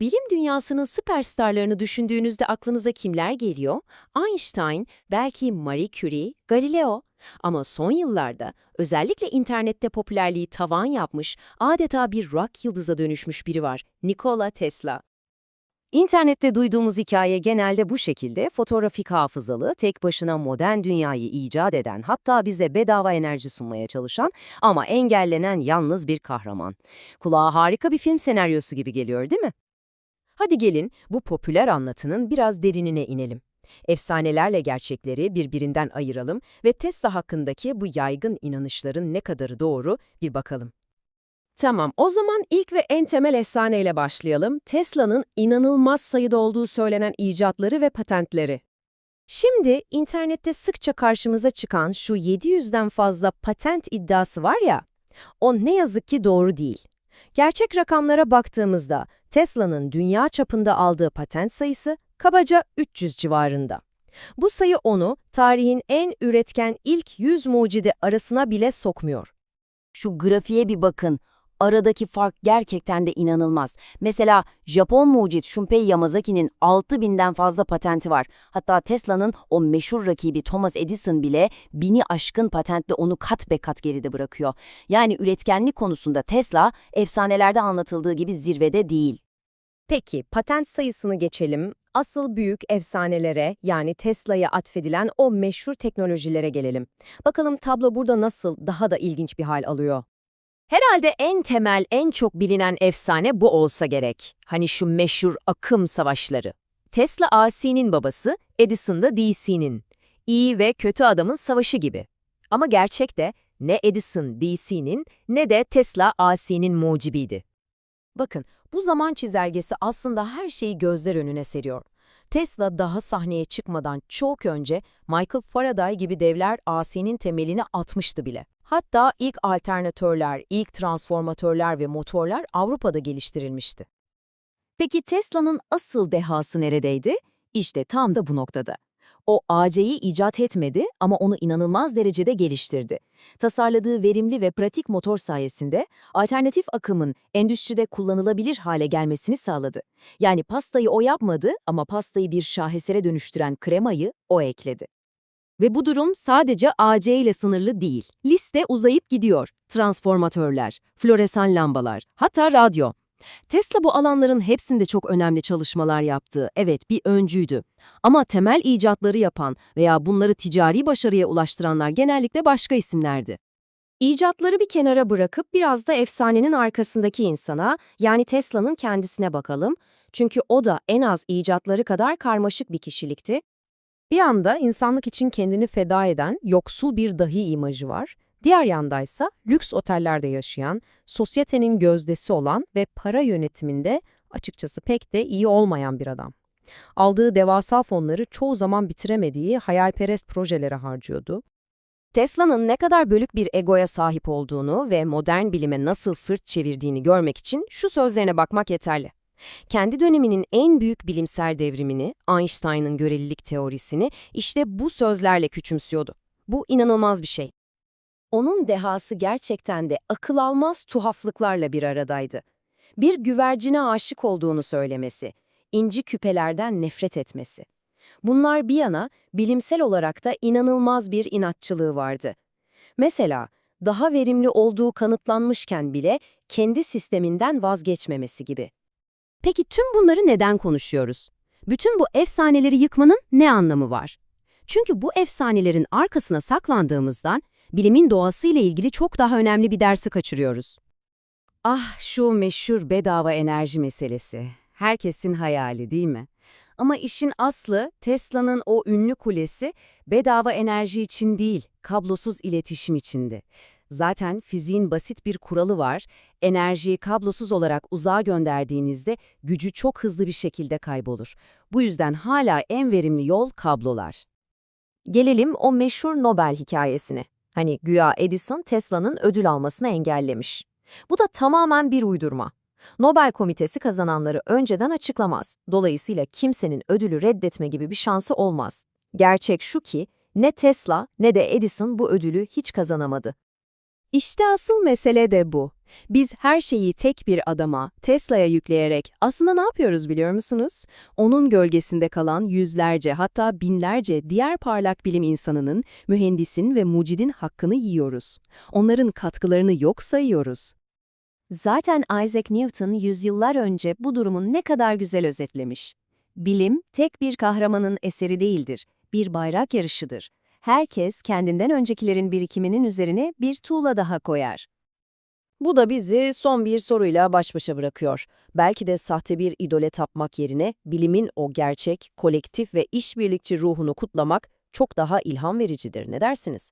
Bilim dünyasının süperstarlarını düşündüğünüzde aklınıza kimler geliyor? Einstein, belki Marie Curie, Galileo. Ama son yıllarda özellikle internette popülerliği tavan yapmış, adeta bir rock yıldıza dönüşmüş biri var. Nikola Tesla. İnternette duyduğumuz hikaye genelde bu şekilde fotoğrafik hafızalı, tek başına modern dünyayı icat eden, hatta bize bedava enerji sunmaya çalışan ama engellenen yalnız bir kahraman. Kulağa harika bir film senaryosu gibi geliyor değil mi? Hadi gelin bu popüler anlatının biraz derinine inelim. Efsanelerle gerçekleri birbirinden ayıralım ve Tesla hakkındaki bu yaygın inanışların ne kadarı doğru bir bakalım. Tamam, o zaman ilk ve en temel efsaneyle başlayalım. Tesla'nın inanılmaz sayıda olduğu söylenen icatları ve patentleri. Şimdi internette sıkça karşımıza çıkan şu 700'den fazla patent iddiası var ya, o ne yazık ki doğru değil. Gerçek rakamlara baktığımızda Tesla'nın dünya çapında aldığı patent sayısı kabaca 300 civarında. Bu sayı onu tarihin en üretken ilk 100 mucidi arasına bile sokmuyor. Şu grafiğe bir bakın. Aradaki fark gerçekten de inanılmaz. Mesela Japon mucit Shunpei Yamazaki'nin 6000'den fazla patenti var. Hatta Tesla'nın o meşhur rakibi Thomas Edison bile bini aşkın patentle onu kat be kat geride bırakıyor. Yani üretkenlik konusunda Tesla efsanelerde anlatıldığı gibi zirvede değil. Peki, patent sayısını geçelim. Asıl büyük efsanelere yani Tesla'ya atfedilen o meşhur teknolojilere gelelim. Bakalım tablo burada nasıl daha da ilginç bir hal alıyor. Herhalde en temel, en çok bilinen efsane bu olsa gerek. Hani şu meşhur akım savaşları. Tesla AC'nin babası, Edison da DC'nin. İyi ve kötü adamın savaşı gibi. Ama gerçekte ne Edison DC'nin ne de Tesla AC'nin mucibiydi. Bakın, bu zaman çizelgesi aslında her şeyi gözler önüne seriyor. Tesla daha sahneye çıkmadan çok önce Michael Faraday gibi devler AC'nin temelini atmıştı bile. Hatta ilk alternatörler, ilk transformatörler ve motorlar Avrupa'da geliştirilmişti. Peki Tesla'nın asıl dehası neredeydi? İşte tam da bu noktada. O AC'yi icat etmedi ama onu inanılmaz derecede geliştirdi. Tasarladığı verimli ve pratik motor sayesinde alternatif akımın endüstride kullanılabilir hale gelmesini sağladı. Yani pastayı o yapmadı ama pastayı bir şahesere dönüştüren kremayı o ekledi. Ve bu durum sadece AC ile sınırlı değil. Liste uzayıp gidiyor. Transformatörler, floresan lambalar, hatta radyo. Tesla bu alanların hepsinde çok önemli çalışmalar yaptı. Evet, bir öncüydü. Ama temel icatları yapan veya bunları ticari başarıya ulaştıranlar genellikle başka isimlerdi. İcatları bir kenara bırakıp biraz da efsanenin arkasındaki insana, yani Tesla'nın kendisine bakalım. Çünkü o da en az icatları kadar karmaşık bir kişilikti. Bir yanda insanlık için kendini feda eden yoksul bir dahi imajı var. Diğer yandaysa lüks otellerde yaşayan, sosyetenin gözdesi olan ve para yönetiminde açıkçası pek de iyi olmayan bir adam. Aldığı devasa fonları çoğu zaman bitiremediği hayalperest projelere harcıyordu. Tesla'nın ne kadar bölük bir egoya sahip olduğunu ve modern bilime nasıl sırt çevirdiğini görmek için şu sözlerine bakmak yeterli. Kendi döneminin en büyük bilimsel devrimini, Einstein'ın görelilik teorisini işte bu sözlerle küçümsüyordu. Bu inanılmaz bir şey. Onun dehası gerçekten de akıl almaz tuhaflıklarla bir aradaydı. Bir güvercine aşık olduğunu söylemesi, inci küpelerden nefret etmesi. Bunlar bir yana bilimsel olarak da inanılmaz bir inatçılığı vardı. Mesela daha verimli olduğu kanıtlanmışken bile kendi sisteminden vazgeçmemesi gibi. Peki tüm bunları neden konuşuyoruz? Bütün bu efsaneleri yıkmanın ne anlamı var? Çünkü bu efsanelerin arkasına saklandığımızdan bilimin doğasıyla ilgili çok daha önemli bir dersi kaçırıyoruz. Ah şu meşhur bedava enerji meselesi. Herkesin hayali değil mi? Ama işin aslı Tesla'nın o ünlü kulesi bedava enerji için değil, kablosuz iletişim içindi. Zaten fiziğin basit bir kuralı var. Enerjiyi kablosuz olarak uzağa gönderdiğinizde gücü çok hızlı bir şekilde kaybolur. Bu yüzden hala en verimli yol kablolar. Gelelim o meşhur Nobel hikayesine. Hani güya Edison Tesla'nın ödül almasını engellemiş. Bu da tamamen bir uydurma. Nobel Komitesi kazananları önceden açıklamaz. Dolayısıyla kimsenin ödülü reddetme gibi bir şansı olmaz. Gerçek şu ki ne Tesla ne de Edison bu ödülü hiç kazanamadı. İşte asıl mesele de bu. Biz her şeyi tek bir adama, Tesla'ya yükleyerek aslında ne yapıyoruz biliyor musunuz? Onun gölgesinde kalan yüzlerce hatta binlerce diğer parlak bilim insanının, mühendisin ve mucidin hakkını yiyoruz. Onların katkılarını yok sayıyoruz. Zaten Isaac Newton yüzyıllar önce bu durumun ne kadar güzel özetlemiş. Bilim, tek bir kahramanın eseri değildir, bir bayrak yarışıdır. Herkes kendinden öncekilerin birikiminin üzerine bir tuğla daha koyar. Bu da bizi son bir soruyla baş başa bırakıyor. Belki de sahte bir idole tapmak yerine bilimin o gerçek, kolektif ve işbirlikçi ruhunu kutlamak çok daha ilham vericidir. Ne dersiniz?